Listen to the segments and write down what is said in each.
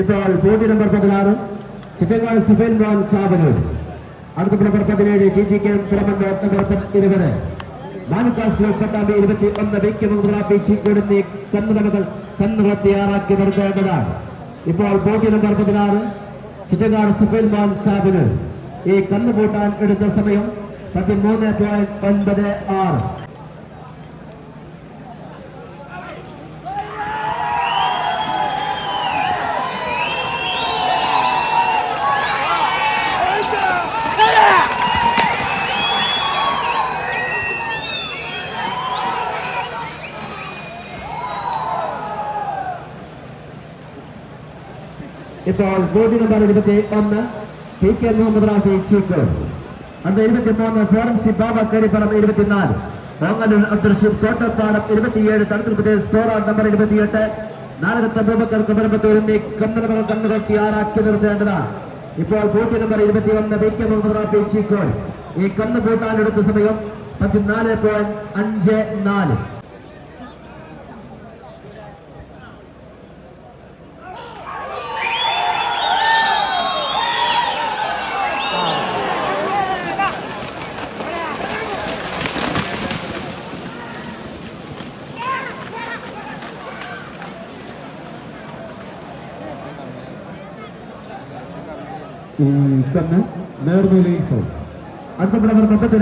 ഇപ്പോൾ body number പതിനാറ്. ചിറ്റങ്ങാട് സുബൈൽ മോൻ കാവനൂർ. അടുത്ത നമ്പർ പതിനേഴ് ടി ജി കെ പ്രമണ്ടോ നമ്പർ ഇരുപത് മാനുക്കാസ് പട്ടാമ്പി ഇരുപത്തി ഒന്ന് മുതലാപ്പി ചീക്കൊടുത്തി കന്നുടമകൾ കന്നുകൾ തയ്യാറാക്കി നിർത്തേണ്ടതാണ്. ഇപ്പോൾ ബോഡി നമ്പർ പതിനാറ് ചിറ്റങ്ങാട് സുബൈൽ മോൻ കാവനൂർ. ഈ കന്നുകൂട്ടാൻ എടുത്ത സമയം പതിമൂന്ന് പോയിന്റ് ഒൻപത് ആറ്. ഇപ്പോൾ ബോഡി നമ്പർ ഇരുപത്തി ഒന്ന് P K Muhammad Rafi chief. അന്ന് ഇരുപത്തി മൂന്ന് ഫോറൻസി ബാബ കരിപ്പറം ഇരുപത്തിനാല്. ഓങ്ങലൂർ അബ്ദുറഷീദ് കോട്ടപ്പാടം ഇരുപത്തിയേഴ്. തണുത്തിൽ പ്രദേശ് സ്കോറാർ നമ്പർ ഇരുപത്തിയെട്ട്. നാലകത്ത് അബൂബക്കർ കുമരമ്പത്തൂരിന്റെ എന്നീ കന്നുകൾ ആറാക്കി നിർത്തേണ്ടതാണ്. ഇപ്പോൾ ബൂത്ത് നമ്പർ ഇരുപത്തി ഒന്ന് പി കെ മുഹമ്മദ് റാഫി ചീക്കോൾ ഈ കന്ന് പൂട്ടാനെടുത്ത സമയം പതിനാല് പോയിന്റ് അഞ്ച് നാല്. ഈ കന്ന് നേർനിലയിൽ ഫോൾ അടുത്ത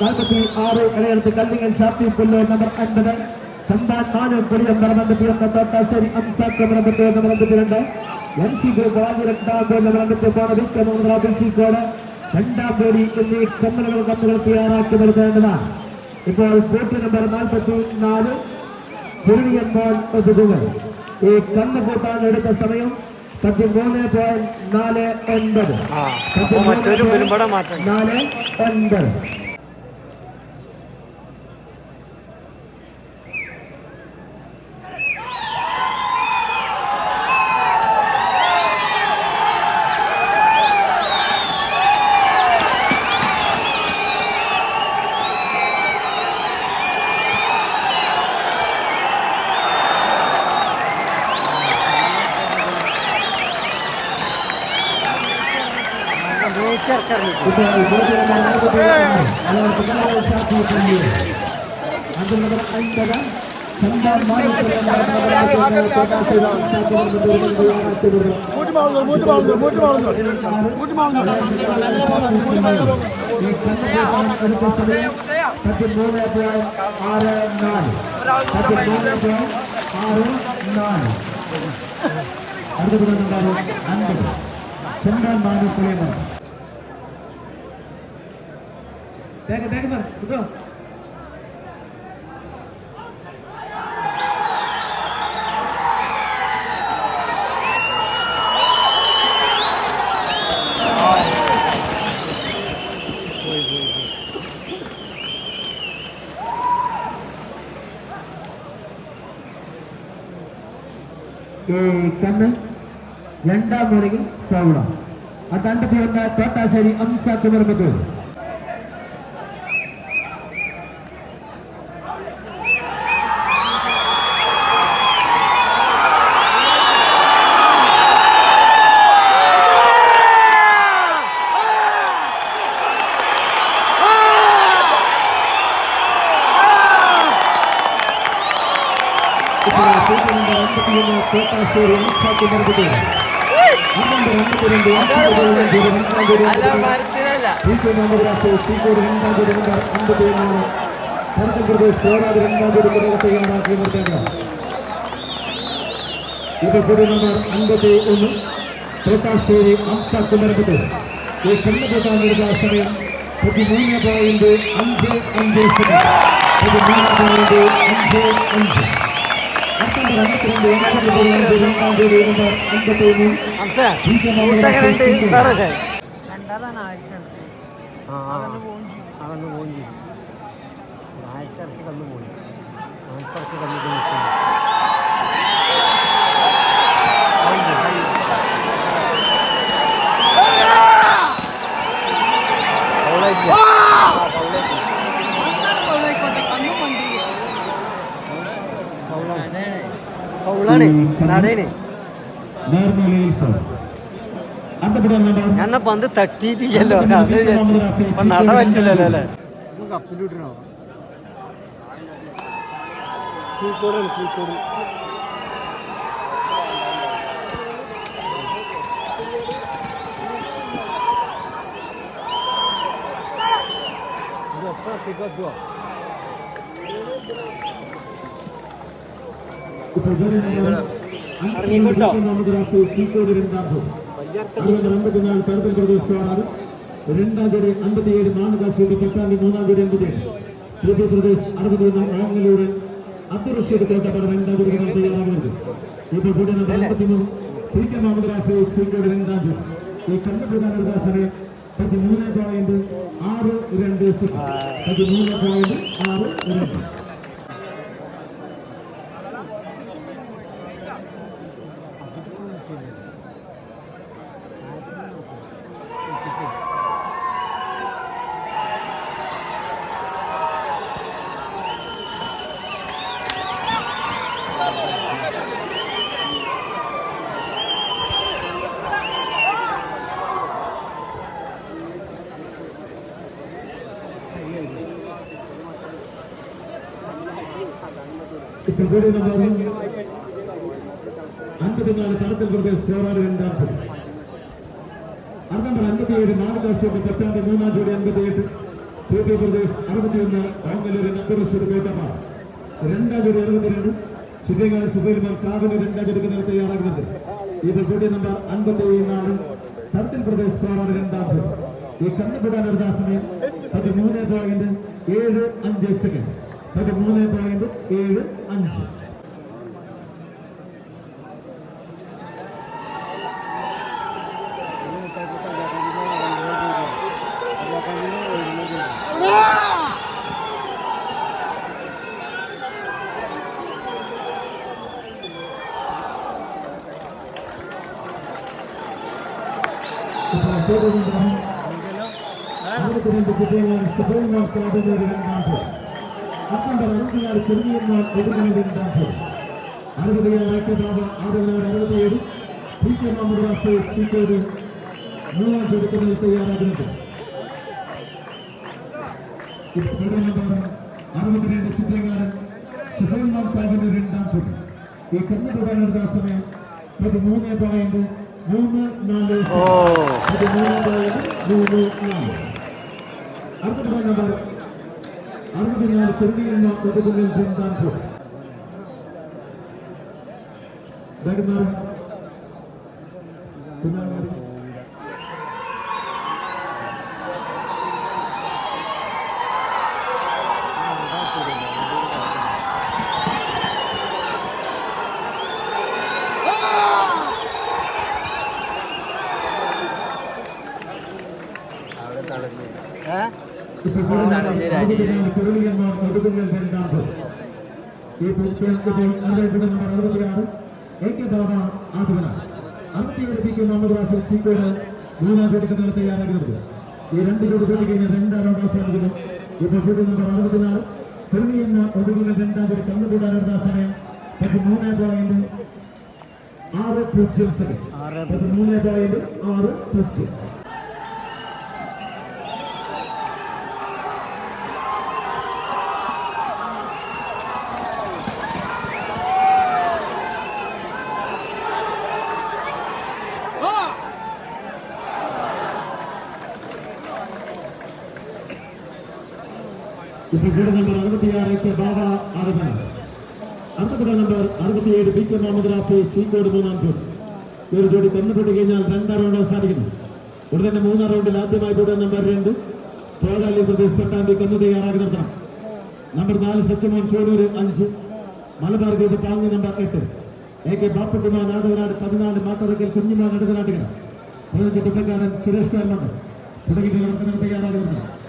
നാൽപ്പത്തി ആറ് ഇടയെടുത്ത് കല്ലിങ്ങൽ ഷാപ്പി പുല്ലൂർ നമ്പർ അൻപത് ചന്താൻ മാനു കൊടിയം നമ്പർ ഒന്ന് തോട്ടാശ്ശേരി അംസാക്ക് നമ്പർ അമ്പത്തിരണ്ട് എൻ സി ഗ്രൂപ്പ് വാജി രണ്ടാം ബോർഡ് നമ്പർ അമ്പത്തി മൂന്ന് വിക്കം രണ്ടാം ബോഡി എന്നീ കമ്മലുകൾ കമ്മുകൾ തയ്യാറാക്കി നിർത്തേണ്ടതാണ് ഇപ്പോൾ ബോട്ട് നമ്പർ നാൽപ്പത്തി നാല് തിരുവിയമ്പോൾ ഒതുകുകൾ ഈ കണ്ണുകൂട്ടാൻ കൂട്ടാൻ എടുത്ത സമയം പതിമൂന്ന് പോയിന്റ് നാല് ഒൻപത്. നാല് ഒൻപത്. ഇപ്പോൾ ബോട്ട് നമ്പർ നാൽപ്പത്തി ഒന്ന് അയാൾ പിതാവ് ഷാഫി പുല്ലൂർ അത് നമ്പർ അൻപത് ചന്താൻ മാനേജ് പതിമൂന്ന് പോയിന്റ് ആറ് നാല് പതിമൂന്ന് കൂടി നമ്പർ അൻപത്തി ഒന്ന് തോട്ടാശ്ശേരി അംസ കുമരകത്തൂർ ഈ കണ്ണുകൂട്ടാൻ എടുത്ത സമയം പതിമൂന്ന് പോയിന്റ് അഞ്ച് അഞ്ച് സെക്കൻഡ് ഇത് മൂന്നാം പോയിന്റ് അഞ്ച് അഞ്ച് അതൊന്ന് പോയി ആഴ്ചക്ക് കന്നു പോയി ആഴ്ചക്ക് കന്നു ഞാൻ പന്ത് തട്ടിയിട്ടില്ലല്ലോ. അത്. ഇപ്പൊ നട പറ്റില്ലല്ലോ അല്ലേ? കപ്പിലിടണോ കീഴ്ക്കോടാണ് കീഴ്ക്കോട്. ഇറങ്ങിക്കൊണ്ടോ? അമ്പത്തിനാല് തരത്തിൽ പ്രദേശ് സ്കോറാണ് രണ്ടാം ജോഡി അമ്പത്തിയേഴ് മാനകാശ്വരി പത്താം മൂന്നാം ജോഡി അമ്പത്തിയേഴ് പുതിയ പ്രദേശ് അറുപത്തിയൊന്ന് ഓങ്ങലൂർ അബ്ദുൾ റഷീദ് കോട്ടപ്പാട് രണ്ടാം ജോഡി തയ്യാറാകുന്നത് ഇപ്പോൾ കൂടി നമ്പർ അമ്പത്തിമൂന്ന് പി കെ മുഹമ്മദ് റാഫി രണ്ടാം ഈ കണ്ടുപിടാനുള്ള സമയം പതിമൂന്ന് പോയിന്റ് ആറ് പോയിന്റ് ആറ് രണ്ട് ഇപ്പോൾ കൂടി നമ്പർ അൻപത്തിനാല് തടത്തിൽ പ്രദേശ് സ്കോറാണ് രണ്ടാം ചോദ്യം അത് നമ്പർ അൻപത്തിയേഴ് പത്താം മൂന്നാം ജോഡി അൻപത്തിയെട്ട്. പൂർവ പ്രദേശ് അറുപത്തിയൊന്ന് ഓങ്ങലൂർ അന്തരീശ്വര കോട്ടപ്പാട് രണ്ടാം ജോഡി അറുപത്തിരണ്ട്. ചിത്രകാരൻ സുബൈൽമാൻ കാവിന് രണ്ടാം ജോഡിക്ക് തയ്യാറാകുന്നത് ഇപ്പോൾ നമ്പർ അൻപത്തി നാല് തടത്തിൽ പ്രദേശ് സ്കോറാണ് രണ്ടാം ജോഡി ഈ പതിമൂന്ന് പോയിന്റ് ഏഴ് അഞ്ച് സെക്കൻഡ് പതിമൂന്ന് പോയിന്റ് ഏഴ് അഞ്ച് ഇപ്പോൾ കൂടി നമ്പർ അറുപത്തിരണ്ട് ചിത്രകാരൻ സുബൈൽമാൻ കാവിന് രണ്ടാം ജോഡി അക്കണ്ടർ അറുപത്തിനാല് ചെറുകിയന്മാർ രണ്ടാം ജോഡി അറുപത്തിയാറ് ഏക്കബാബ ആറുനാട് അറുപത്തിയേഴ്. പി കെ മുഹമ്മദ് റാഫി മൂന്നാം ചോദ്യത്തിന് തയ്യാറാകുന്നത് ഇപ്പോൾ നമ്പർ അറുപത്തിരണ്ട് ചിത്രകാരൻ സുഹൈൽമാൻ കാവിന് രണ്ടാം ചോദ്യം ഈ കണ്ണുതൊടാനുള്ള സമയം പതിമൂന്ന് പോയിന്റ് മൂന്ന് നാല് ഓ. പതിമൂന്ന് പോയിന്റ് മൂന്ന് നാല്. അടുത്ത നമ്പർ പെരുന്നിയെന്ന ഒതുകുന്നിൽ രണ്ടാം ചോദ്യം ഡഗ്മാർ കുഞ്ഞാമാരി ഏ ഈ പൂർത്തിയാക്കിയപ്പോൾ അറിയപ്പെടുന്ന അറുപത്തിയാറ് എ കെ ബാബ ആദിവന അറുപത്തിയേഴ് പി കെ മുഹമ്മദ് റാഫി ചീക്കോട് മൂന്നാം ചോദ്യത്തിന് തയ്യാറാകുന്നത് ഈ രണ്ട് ചോദ്യം കൂടി കഴിഞ്ഞ് രണ്ടാം റൗണ്ട് അവസാനിക്കുന്നു ഇപ്പോൾ നമ്പർ അറുപത്തിനാല് പെരുന്നിയെന്ന ഒതുകുന്ന രണ്ടാം ചോദ്യം കന്നുകൂടാനുള്ള സമയം പതിമൂന്ന് പോയിന്റ് ആറ് പൂജ്യം. സെക്കൻഡ് പതിമൂന്ന് പോയിന്റ് ആറ് പൂജ്യം. ഇപ്പോൾ കൂടെ നമ്പർ അറുപത്തിയാറ് കെ ബാബ ആറുപന അടുത്ത നമ്പർ അറുപത്തിയേഴ് ബി കെ മുഹമ്മദ് റാഫി ഒരു ജോഡി കൊന്നപ്പെട്ട് കഴിഞ്ഞാൽ രണ്ടാം റൗണ്ട് അവസാനിക്കുന്നു. ഉടൻ തന്നെ മൂന്നാം റൗണ്ടിൽ ആദ്യമായി കൂടെ നമ്പർ രണ്ട് തോഴാലി പ്രദേശ് പട്ടാമ്പി കൊന്നു തയ്യാറാക്കി നടത്തണം. നമ്പർ നാല് സത്യമോൻ ചോരൂര് അഞ്ച്. മലബാർ ഗേറ്റ് പാങ്ങി നമ്പർ എട്ട്. എ കെ ബാപ്പുകുമാർ ആദവനാട് പതിനാല് മാട്ടറക്കൽ കുഞ്ഞുമാൻ ഇടതനാട്ടുകര പതിനഞ്ച് തുപ്പക്കാരൻ സുരേഷ് കാരണത്ത് തുടങ്ങിയിട്ടുള്ള പ്രവർത്തനം തയ്യാറാകുന്നത്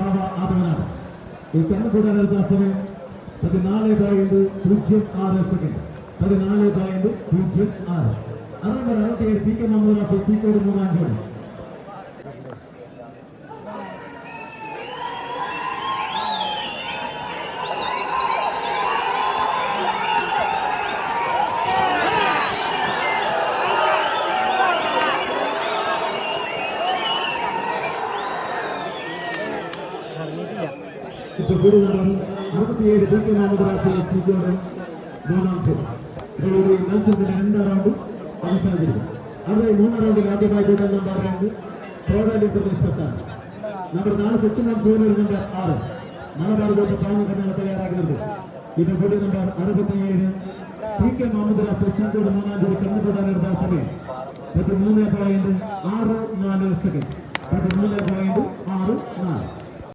ബാബ ആദവനാണ്. ഈ കണ്ണുകൂടാൻ എടുത്ത സമയം പതിനാല് പോയിന്റ് പൂജ്യം ആറ് സെക്കൻഡ്. പതിനാല് പോയിന്റ് പൂജ്യം ആറ്. അറുപത് അറുപത്തിയേഴ് പി കെ മൂന്നാം നമ്പർ അറുപത്തിയേഴ് പി കെ മുഹമ്മദ് റാഫി ചീക്കോട് മൂന്നാം സെറ്റ് ഇതോടുകൂടി മത്സരത്തിന്റെ രണ്ടാം റൗണ്ട് അവസാനിച്ചിരുന്നു അവിടെ മൂന്നാം റൗണ്ടിൽ ആദ്യമായി കൂട്ടാൻ നമ്പർ രണ്ട് തോടാലി പ്രദേശത്താണ് നമ്പർ നാല് സച്ചിനാം ചോനൂർ നമ്പർ ആറ്. മലബാർ ഗ്രൂപ്പ് പാങ്ങ് കണ്ണുകൾ തയ്യാറാക്കുന്നത് ഇത് കൂടി നമ്പർ അറുപത്തിയേഴ് പി കെ മുഹമ്മദ് റാഫി മൂന്നാം ജോലി കണ്ണുകൂടാനെടുത്ത സമയം പതിമൂന്ന് പോയിന്റ് ആറ് നാല് സെക്കൻഡ് പതിമൂന്ന് പോയിന്റ് ആറ് നാല്.